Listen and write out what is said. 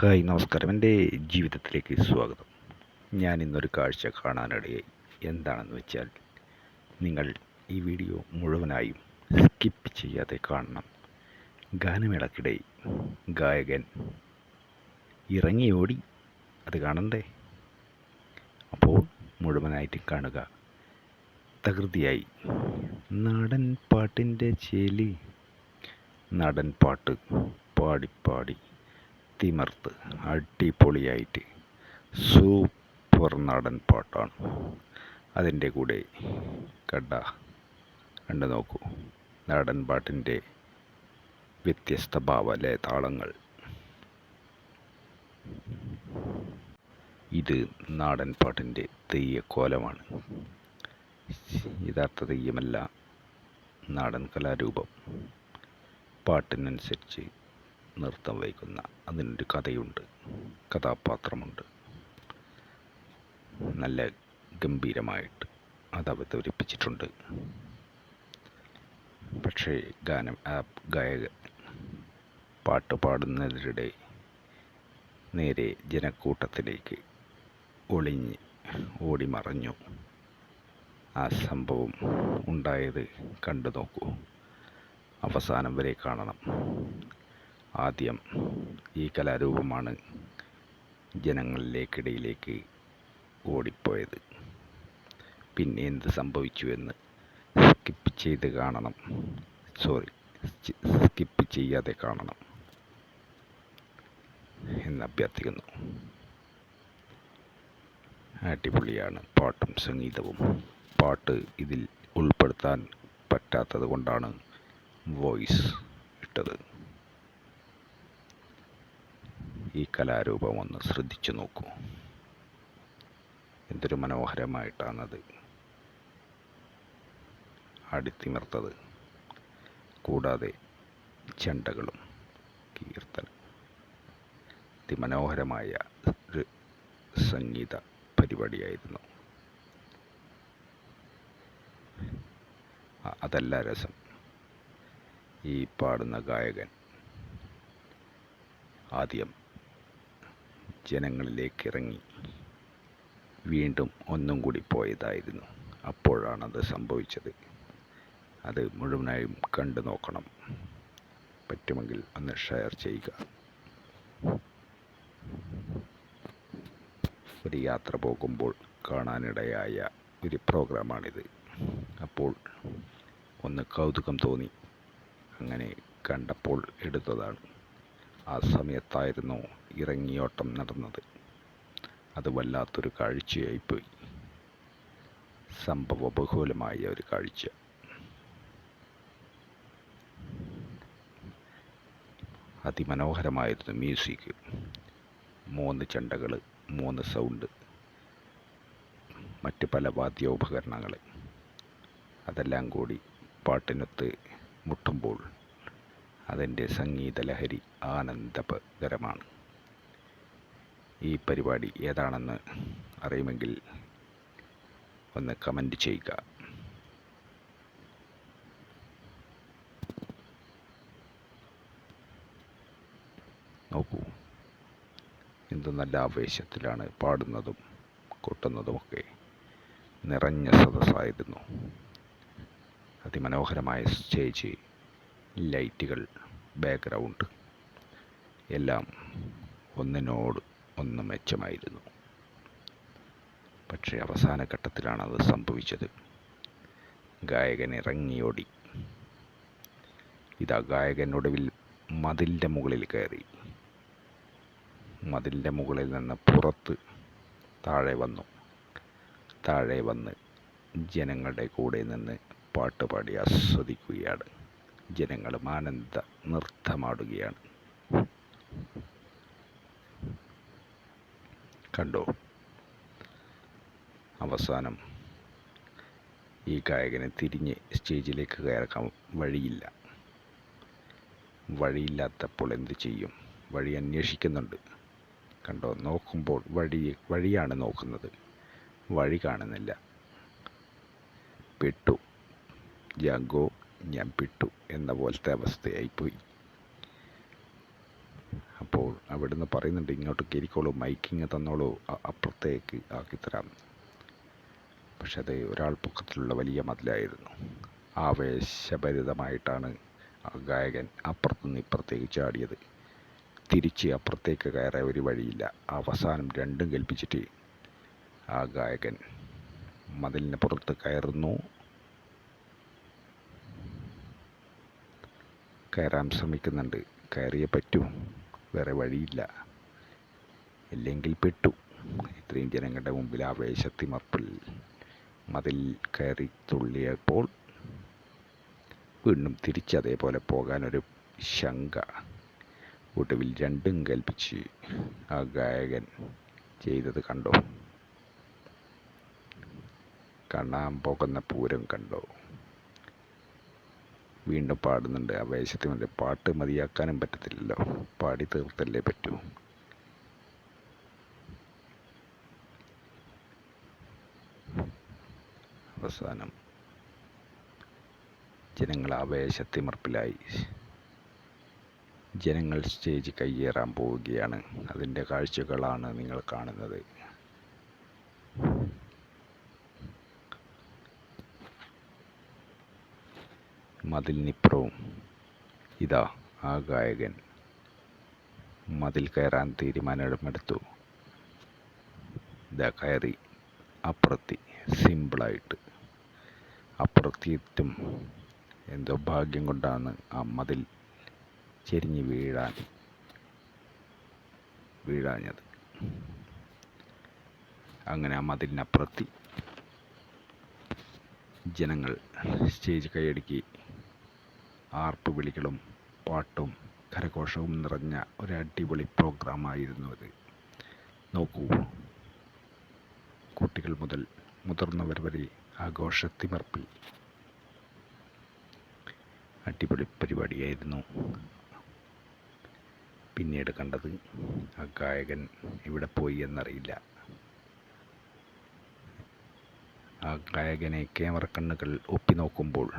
Hi നമസ്കാരം. എന്റെ ജീവിതത്തിലേക്ക് സ്വാഗതം. ഞാൻ ഇന്നൊരു കാഴ്ച കാണാനിടയായി. എന്താണെന്ന് വെച്ചാൽ നിങ്ങൾ ഈ വീഡിയോ മുഴുവനായും സ്കിപ്പ് ചെയ്യാതെ കാണണം. ഗാനമേളക്കിടെ ഗായകൻ ഇറങ്ങി ഓടി അത് കാണണ്ടേ? അപ്പോൾ മുഴുവനായിട്ട് കാണുക. തകൃതിയായി. നാടൻ പാട്ടിന്റെ ചേലി. നാടൻ പാട്ട് പാടിപ്പാടി തിമർത്ത് അടിപൊളിയായിട്ട്. സൂപ്പർ നാടൻ പാട്ടാണ്. അതിന്റെ കൂടെ കണ്ട കണ്ടു നോക്കൂ. നാടൻ പാട്ടിന്റെ വ്യത്യസ്ത ഭാവലേ താളങ്ങൾ. ഇത് നാടൻ പാട്ടിന്റെ തെയ്യക്കോലമാണ് യഥാർത്ഥ തെയ്യമല്ല നാടൻ കലാരൂപം. പാട്ടിനനുസരിച്ച് നൃത്തം വഹിക്കുന്ന അതിനൊരു കഥയുണ്ട്. കഥാപാത്രമുണ്ട്. നല്ല ഗംഭീരമായിട്ട് അത് അവതരിപ്പിച്ചിട്ടുണ്ട്. പക്ഷേ ഗാനം ആ ഗായകൻ പാട്ട് പാടുന്നതിനിടെ നേരെ ജനക്കൂട്ടത്തിലേക്ക് ഒളിഞ്ഞ് ഓടി മറഞ്ഞു ആ സംഭവം ഉണ്ടായത് കണ്ടു നോക്കൂ. അവസാനം വരെ കാണണം. ആദ്യം ഈ കലാരൂപമാണ് ജനങ്ങളിലേക്കിടയിലേക്ക് ഓടിപ്പോയത്. പിന്നെ എന്ത് സംഭവിച്ചു എന്ന് സ്കിപ്പ് ചെയ്ത് കാണണം. സോറി സ്കിപ്പ് ചെയ്യാതെ കാണണം എന്ന് അഭ്യർത്ഥിക്കുന്നു. അടിപൊളിയാണ് പാട്ടും സംഗീതവും. പാട്ട് ഇതിൽ ഉൾപ്പെടുത്താൻ പറ്റാത്തത് കൊണ്ടാണ് വോയിസ് ഇട്ടത്. ഈ കലാരൂപം ഒന്ന് ശ്രദ്ധിച്ചു നോക്കൂ. എന്തൊരു മനോഹരമായിട്ടാണത്. അടിത്തിമിർത്തത്. കൂടാതെ ചെണ്ടകളും കീർത്തനം. അതിമനോഹരമായ ഒരു സംഗീത പരിപാടിയായിരുന്നു. അതല്ല രസം. ഈ പാടുന്ന ഗായകൻ ആദ്യം ജനങ്ങളിലേക്ക് ഇറങ്ങി വീണ്ടും ഒന്നും കൂടി പോയതായിരുന്നു. അപ്പോഴാണത് സംഭവിച്ചത്. അത് മുഴുവനായും കണ്ടു നോക്കണം. പറ്റുമെങ്കിൽ ഒന്ന് ഷെയർ ചെയ്യുക. ഒരു യാത്ര പോകുമ്പോൾ കാണാനിടയായ ഒരു പ്രോഗ്രാമാണിത്. അപ്പോൾ ഒന്ന് കൗതുകം തോന്നി. അങ്ങനെ കണ്ടപ്പോൾ എടുത്തതാണ്. ആ സമയത്തായിരുന്നു ഇറങ്ങിയോട്ടം നടന്നത്. അത് വല്ലാത്തൊരു കാഴ്ചയായിപ്പോയി സംഭവബഹുലമായ ഒരു കാഴ്ച. അതിമനോഹരമായിരുന്നു മ്യൂസിക്. മൂന്ന് ചെണ്ടകൾ മൂന്ന് സൗണ്ട് മറ്റ് പല വാദ്യോപകരണങ്ങൾ അതെല്ലാം കൂടി പാട്ടിനൊത്ത് മുട്ടുമ്പോൾ അതിന്റെ സംഗീതലഹരി ആനന്ദകരമാണ് ഈ പരിപാടി ഏതാണെന്ന് അറിയുമെങ്കിൽ ഒന്ന് കമന്റ് ചെയ്യുക. നോക്കൂ എന്ത് നല്ല ആവേശത്തിലാണ് പാടുന്നതും കൊട്ടുന്നതുമൊക്കെ. നിറഞ്ഞ സദസ്സായിരുന്നു. അതിമനോഹരമായ സ്റ്റേജ് ലൈറ്റുകൾ ബാക്ക്ഗ്രൗണ്ട് എല്ലാം ഒന്നിനോട് ഒന്ന് മെച്ചമായിരുന്നു. പക്ഷേ അവസാന ഘട്ടത്തിലാണ് അത് സംഭവിച്ചത്. ഗായകൻ ഇറങ്ങിയോടി. ഇതാ ഗായകൻ ഒടുവിൽ മതിലിന്റെ മുകളിൽ കയറി. മതിലിന്റെ മുകളിൽ നിന്ന് പുറത്ത് താഴെ വന്നു. താഴെ വന്ന് ജനങ്ങളുടെ കൂടെ നിന്ന് പാട്ടുപാടി ആസ്വദിക്കുകയാണ്. ജനങ്ങളും ആനന്ദ നൃത്തമാടുകയാണ് കണ്ടോ? അവസാനം ഈ ഗായകനെ തിരിഞ്ഞ് സ്റ്റേജിലേക്ക് കയറാൻ വഴിയില്ല. വഴിയില്ലാത്തപ്പോൾ എന്ത് ചെയ്യും? വഴി അന്വേഷിക്കുന്നുണ്ട്. കണ്ടോ? നോക്കുമ്പോൾ വഴി വഴിയാണ് നോക്കുന്നത്. വഴി കാണുന്നില്ല. പെട്ടു. ജാഗോ ഞാൻ പെട്ടു എന്ന പോലത്തെ അവസ്ഥയായിപ്പോയി. അപ്പോൾ അവിടുന്ന് പറയുന്നുണ്ട് ഇങ്ങോട്ട് കയറിക്കോളൂ മൈക്കിങ് തന്നോളൂ അപ്പുറത്തേക്ക് ആക്കിത്തരാം പക്ഷെ അത് ഒരാൾ പൊക്കത്തിലുള്ള വലിയ മതിലായിരുന്നു. ആവേശഭരിതമായിട്ടാണ് ആ ഗായകൻ അപ്പുറത്തുനിന്ന് ഇപ്പുറത്തേക്ക് ചാടിയത്. തിരിച്ച് അപ്പുറത്തേക്ക് കയറാൻ ഒരു വഴിയില്ല. അവസാനം രണ്ടും കൽപ്പിച്ചിട്ട് ആ ഗായകൻ മതിലിന് പുറത്ത് കയറുന്നു. കയറാൻ ശ്രമിക്കുന്നുണ്ട്. കയറിയേ പറ്റൂ. വേറെ വഴിയില്ല. ഇല്ലെങ്കിൽ പെട്ടു. ഇത്രയും ജനങ്ങളുടെ മുമ്പിൽ ആവേശത്തിമർപ്പിൽ മതിൽ കയറി തുള്ളിയപ്പോൾ വീണ്ടും തിരിച്ച് അതേപോലെ പോകാനൊരു ശങ്ക. ഒടുവിൽ രണ്ടും കൽപ്പിച്ച് ആ ഗായകൻ ചെയ്തത് കണ്ടോ? കാണാൻ പോകുന്ന പൂരം കണ്ടോ? വീണ്ടും പാടുന്നുണ്ട്. ആ ആവേശത്തിന് പാട്ട് മതിയാക്കാനും പറ്റത്തില്ലല്ലോ. പാടി തീർത്തല്ലേ പറ്റൂ. അവസാനം. ജനങ്ങൾ ആവേശത്തിമർപ്പിലായി ജനങ്ങൾ സ്റ്റേജ് കയ്യേറാൻ പോവുകയാണ്. അതിന്റെ കാഴ്ചകളാണ് നിങ്ങൾ കാണുന്നത്. മതിലിനിപ്പുറവും. ഇതാ ആ ഗായകൻ മതിൽ കയറാൻ തീരുമാനമെടുത്തു. ഇതാ കയറി. അപ്പുറത്തി സിമ്പിളായിട്ട്. അപ്പുറത്തിയിട്ടും എന്തോ ഭാഗ്യം കൊണ്ടാണ് ആ മതിൽ ചെരിഞ്ഞ് വീഴാൻ വീഴാഞ്ഞത്. അങ്ങനെ ആ മതിലിനപ്പുറത്തി ജനങ്ങൾ സ്റ്റേജ് കൈയടക്കി ആർപ്പ് വിളികളും പാട്ടും കരഘോഷവും നിറഞ്ഞ ഒരു അടിപൊളി പ്രോഗ്രാമായിരുന്നു അത് നോക്കൂ. കുട്ടികൾ മുതൽ മുതിർന്നവർ വരെ ആഘോഷത്തിമർപ്പിൽ. അടിപൊളി പരിപാടിയായിരുന്നു. പിന്നീട് കണ്ടത് ആ ഗായകൻ ഇവിടെ പോയി എന്നറിയില്ല. ആ ഗായകനെ ക്യാമറ കണ്ണുകൾ ഒപ്പി നോക്കുമ്പോൾ